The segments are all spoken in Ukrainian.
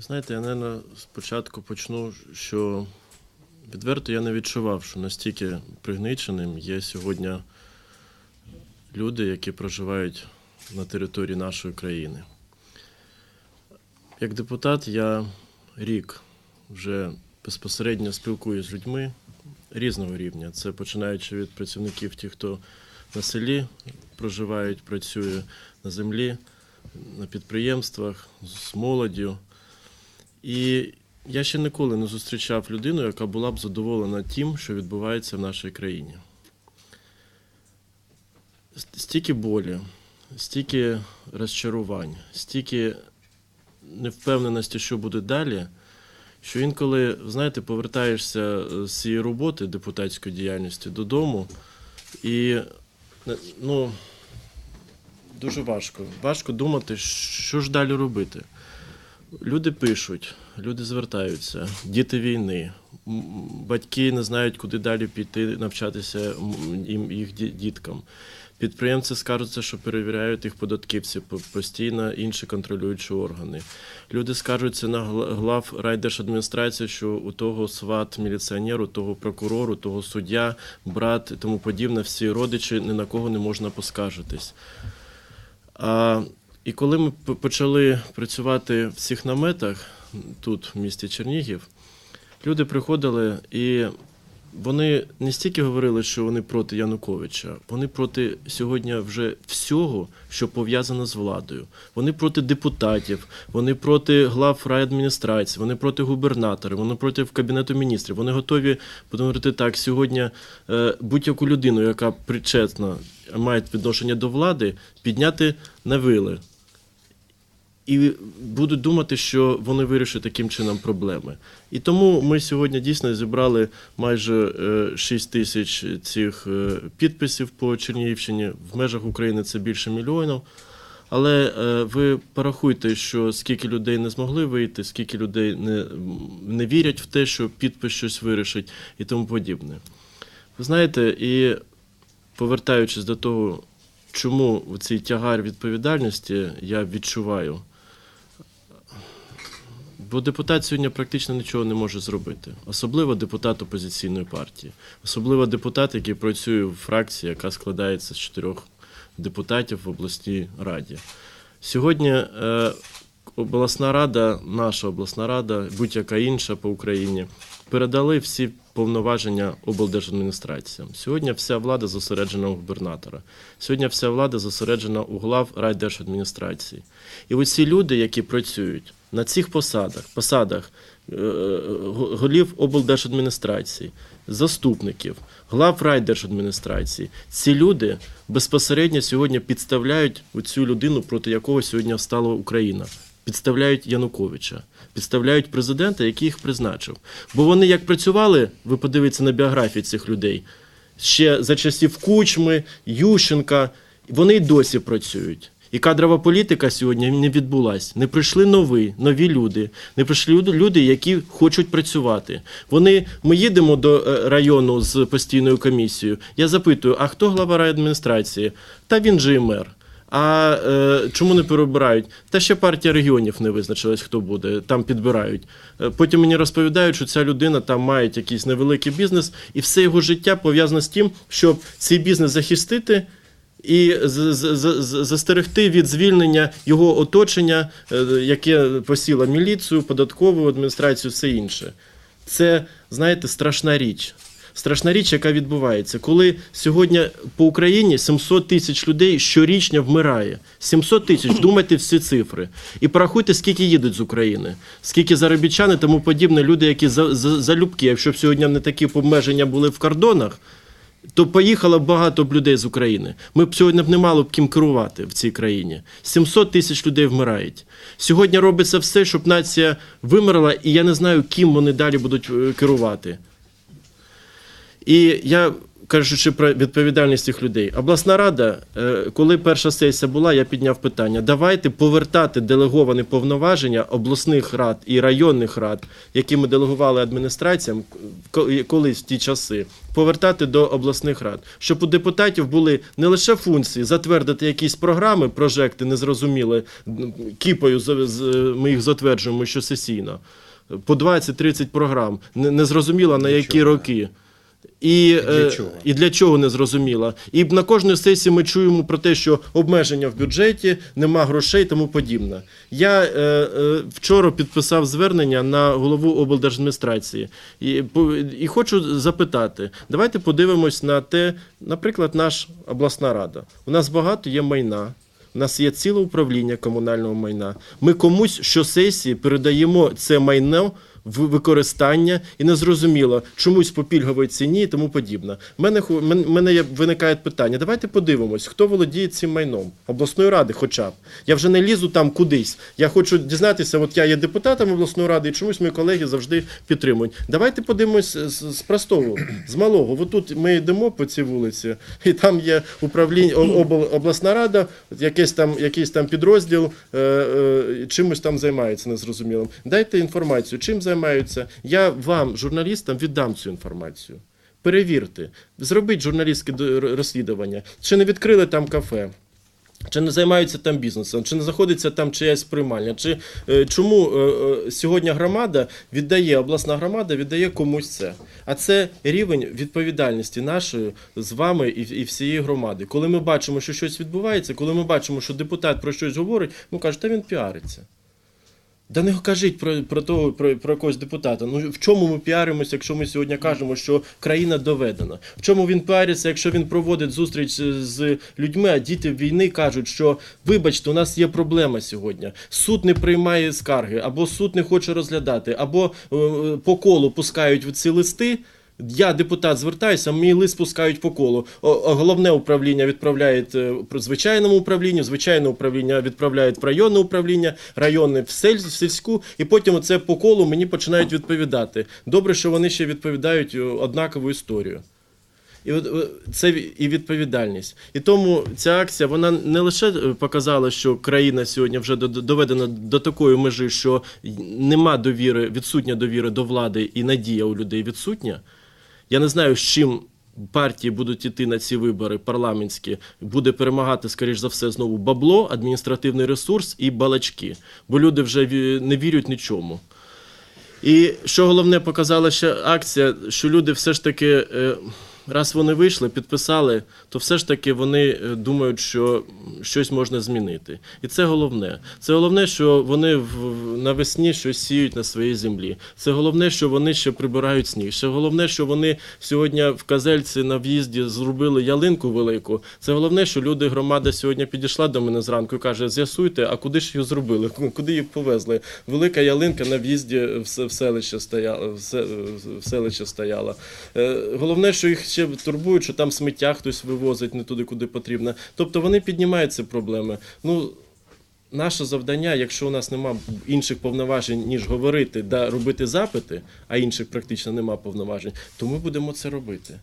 Знаєте, я, мабуть, спочатку почну, що відверто я не відчував, що настільки пригниченим є сьогодні люди, які проживають на території нашої країни. Як депутат, я рік вже безпосередньо спілкуюся з людьми різного рівня. Це починаючи від працівників тих, хто на селі проживають, працює на землі, на підприємствах, з молоддю. І я ще ніколи не зустрічав людину, яка була б задоволена тим, що відбувається в нашій країні. Стільки болі, стільки розчарувань, стільки невпевненості, що буде далі, що інколи, знаєте, повертаєшся з цієї роботи депутатської діяльності додому, і ну, дуже важко. Важко думати, що ж далі робити. Люди пишуть, люди звертаються, діти війни, батьки не знають, куди далі піти навчатися їм їх діткам. Підприємці скаржаться, що перевіряють їх податківці постійно інші контролюючі органи. Люди скаржуються на глав райдержадміністрації, що у того сват міліціонер, у того прокурору, того суддя, брат і тому подібне, всі родичі ні на кого не можна поскаржитись. А, і коли ми почали працювати в цих наметах тут, в місті Чернігів, люди приходили і вони не стільки говорили, що вони проти Януковича, вони проти сьогодні вже всього, що пов'язано з владою. Вони проти депутатів, вони проти глав райадміністрації, вони проти губернатора, вони проти Кабінету міністрів. Вони готові, говорити так, сьогодні е, будь-яку людину, яка причетна, має відношення до влади, підняти на вили. І будуть думати, що вони вирішать таким чином проблеми. І тому ми сьогодні дійсно зібрали майже 6 тисяч цих е, підписів по Чернігівщині. В межах України це більше мільйонів. Але е, ви порахуйте, що скільки людей не змогли вийти, скільки людей не, не вірять в те, що підпис щось вирішить і тому подібне. Ви знаєте, і повертаючись до того, чому цей тягар відповідальності я відчуваю. Бо депутат сьогодні практично нічого не може зробити, особливо депутат опозиційної партії, особливо депутат, який працює в фракції, яка складається з чотирьох депутатів в обласній раді. Сьогодні е, обласна рада, наша обласна рада, будь-яка інша по Україні, передали всі повноваження облдержадміністраціям. Сьогодні вся влада зосереджена у губернатора. Сьогодні вся влада зосереджена у глав райдержадміністрації. І оці люди, які працюють на цих посадах, посадах е, голів облдержадміністрації, заступників, глав райдержадміністрації, ці люди безпосередньо сьогодні підставляють цю людину, проти якого сьогодні встала Україна. Підставляють Януковича, підставляють президента, який їх призначив. Бо вони як працювали, ви подивіться на біографії цих людей, ще за часів Кучми, Ющенка, вони й досі працюють. І кадрова політика сьогодні не відбулась. Не прийшли нові, нові люди, не прийшли люди- люди, які хочуть працювати. Вони, ми їдемо до е, району з постійною комісією. Я запитую, а хто глава райадміністрації? Та він же і мер. А е, чому не перебирають? Та ще партія регіонів не визначилась, хто буде, там підбирають. Е, Потім мені розповідають, що ця людина там має якийсь невеликий бізнес, і все його життя пов'язано з тим, щоб цей бізнес захистити і застерегти від звільнення його оточення, е, яке посіло міліцію, податкову адміністрацію, все інше. Це, знаєте, страшна річ. Страшна річ, яка відбувається, коли сьогодні по Україні 700 тисяч людей щорічно вмирає. 700 тисяч, думайте всі цифри. І порахуйте, скільки їдуть з України, скільки заробітчани, тому подібне, люди, які за, за, залюбки, якщо б сьогодні не такі обмеження були в кордонах, то поїхало багато б людей з України. Ми б сьогодні б не мали б ким керувати в цій країні. 700 тисяч людей вмирають. Сьогодні робиться все, щоб нація вимерла, і я не знаю, ким вони далі будуть е, керувати. І я кажучи про відповідальність цих людей, обласна рада, е, коли перша сесія була, я підняв питання: давайте повертати делеговані повноваження обласних рад і районних рад, які ми делегували адміністраціям колись в ті часи, повертати до обласних рад, щоб у депутатів були не лише функції затвердити якісь програми, прожекти незрозуміли кіпою ми їх затверджуємо щосесійно. По 20-30 програм, не- незрозуміло на які роки. І, для е, чого? і для чого не зрозуміло. І на кожній сесії ми чуємо про те, що обмеження в бюджеті, нема грошей, тому подібне. Я е, е, вчора підписав звернення на голову облдержадміністрації і, по- і хочу запитати: давайте подивимось на те, наприклад, наш обласна рада. У нас багато є майна. У нас є ціле управління комунального майна. Ми комусь щосесії передаємо це майно використання і незрозуміло, чомусь по пільговій ціні і тому подібне. Мене, мене виникає питання. Давайте подивимось, хто володіє цим майном обласної ради, хоча б. Я вже не лізу там кудись. Я хочу дізнатися, от я є депутатом обласної ради, і чомусь мої колеги завжди підтримують. Давайте подивимось з, з простого, з малого. От тут ми йдемо по цій вулиці, і там є управління обласна рада, якийсь там, якийсь там підрозділ е, е, чимось там займається незрозумілим. Дайте інформацію, чим займаються. Я вам, журналістам, віддам цю інформацію. Перевірте, зробіть журналістське розслідування. Чи не відкрили там кафе? Чи не займаються там бізнесом, чи не знаходиться там чиясь приймальня, чи е, чому е, е, сьогодні громада віддає, обласна громада віддає комусь це? А це рівень відповідальності нашої з вами і, і всієї громади. Коли ми бачимо, що щось відбувається, коли ми бачимо, що депутат про щось говорить, ну каже, та він піариться. Да не кажіть про, про того, про, про якогось депутата. Ну в чому ми піаримося, якщо ми сьогодні кажемо, що країна доведена? В чому він піариться, якщо він проводить зустріч з- людьми, а діти війни кажуть, що вибачте, у нас є проблема сьогодні. Суд не приймає скарги, або суд не хоче розглядати, або е, е, по колу пускають ці листи. Я депутат звертаюся, мій лист пускають по колу. Головне управління відправляє е, звичайному управлінню, звичайне управління відправляє в районне управління, районне в сель- в сільську, і потім це по колу мені починають відповідати. Добре, що вони ще відповідають е, однакову історію. І е, це і відповідальність. І тому ця акція вона не лише показала, що країна сьогодні вже до- до- доведена до такої межі, що нема довіри, відсутня довіри до влади і надія у людей відсутня. Я не знаю, з чим партії будуть іти на ці вибори парламентські. Буде перемагати, скоріш за все, знову бабло, адміністративний ресурс і балачки. Бо люди вже не вірять нічому. І що головне показала ще акція, що люди все ж таки, е, раз вони вийшли, підписали, то все ж таки вони е, думають, що щось можна змінити. І це головне. Це головне, що вони навесні щось сіють на своїй землі. Це головне, що вони ще прибирають сніг. Ще головне, що вони сьогодні в Казельці на в'їзді зробили ялинку велику. Це головне, що люди, громада сьогодні підійшла до мене зранку і каже: з'ясуйте, а куди ж її зробили? Куди її повезли? Велика ялинка на в'їзді в селище стояла. В селище стояла. Е, Головне, що їх ще турбують, що там сміття хтось вивозить не туди, куди потрібно. Тобто вони піднімають ці проблеми. Ну, Наше завдання, якщо у нас нема інших повноважень, ніж говорити да робити запити, а інших практично нема повноважень, то ми будемо це робити.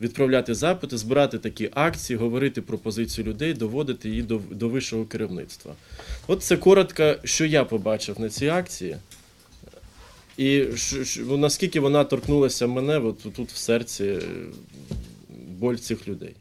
Відправляти запити, збирати такі акції, говорити про позицію людей, доводити її до, до вищого керівництва. От це коротко, що я побачив на цій акції. І ш, ш, наскільки вона торкнулася мене от, тут в серці е, боль цих людей.